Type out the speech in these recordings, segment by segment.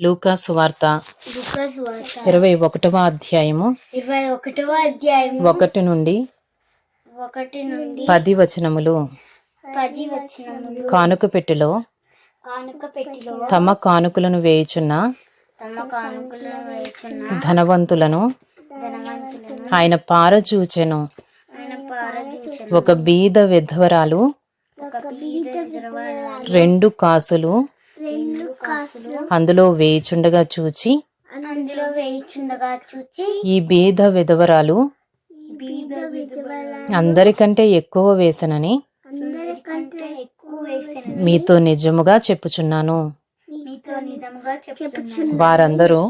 లూకాసు వార్త. ఇరవై ఒకటవ అధ్యాయము. ఇరవై ఒకటవ అధ్యాయం ఒకటి నుండి ఒకటి నుండి పది వచనములు. పది వచనములు. కానుక పెట్టెలో కానుక పెట్టిలో తమ కానుకలను వేయుచున్న తమ కానుకలను వేచున్న ధనవంతులను ధనవంతులను ఆయన పారచూచెను ఆయన ఒక బీద విధవరాలు ఒక బీద రెండు కాసులు అందులో వేయుచుండగా చూచి అందులో వేయిచుండగా చూచి ఈ బీద విధవరాలు అందరికంటే ఎక్కువ వేసనని మీతో నిజముగా చెప్పుచున్నాను. వారందరూ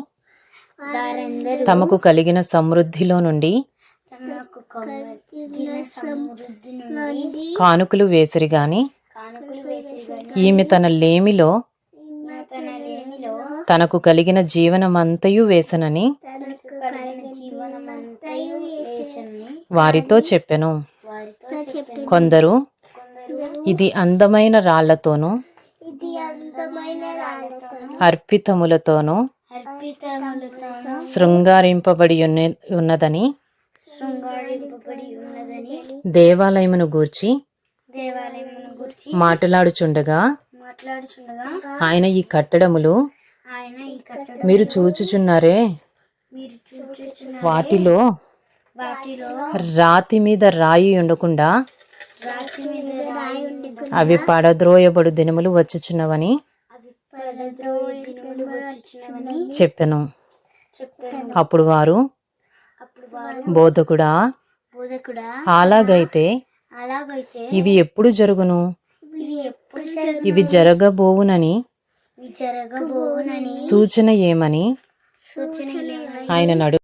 తమకు కలిగిన సమృద్ధిలో నుండి కానుకలు వేసిరి గాని కానుకలు వేసి ఈమె తన లేమిలో తనకు కలిగిన జీవనమంతయు వేసనని వారితో చెప్పెను. కొందరు ఇది అందమైన రాళ్ళతోనూ అర్పితములతోనూ శృంగారింపబడి ఉన్న- ఉన్నదని దేవాలయమును గూర్చి మాట్లాడుచుండగా ఆయన ఈ కట్టడములు మీరు చూచుచున్నారే? వాటిలో రాతి మీద రాయి ఉండకుండా అవి పడద్రోయబడు దినములు వచ్చుచున్నవని చెప్పెను. అప్పుడు వారు బోధకుడా? అలాగైతే ఇవి ఎప్పుడు జరుగును? ఇవి జరగబోవునని సూచన ఏమని? ఆయన నడు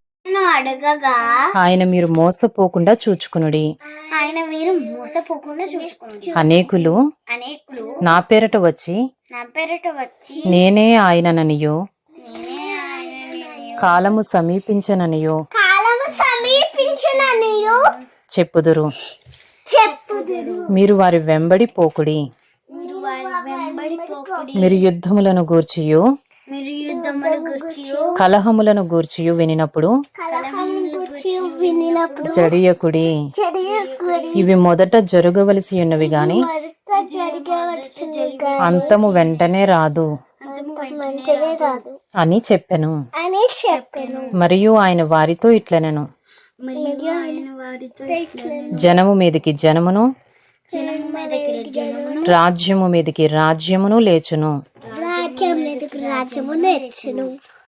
అడగగా ఆయన మీరు మోసపోకుండా చూచుకునుడి. ఆయన మీరు మోసపోకుండా అనేకులు అనేకులు నా పేరట వచ్చి నా పేరట వచ్చి నేనే ఆయనననియో. నేనే ఆయనని కాలము సమీపించననియో. కాలము సమీపించిననియు. చెప్పుదురు. చెప్పుదురు. మీరు వారి వెంబడి పోకుడి మీరు వారి వెంబడి పోకుడి మీరు యుద్ధములను గూర్చియు. కలహములను గూర్చియు వినినప్పుడు. జడియకుడి. ఇవి మొదట జరగవలసి ఉన్నవి గాని అంతము వెంటనే రాదు. అని చెప్పెను. మరియు ఆయన వారితో ఇట్లనెను. జనము మీదకి జనమును రాజ్యము మీదికి రాజ్యమును లేచును. రాజ్యం మీదకి రాజ్యము నేర్చును.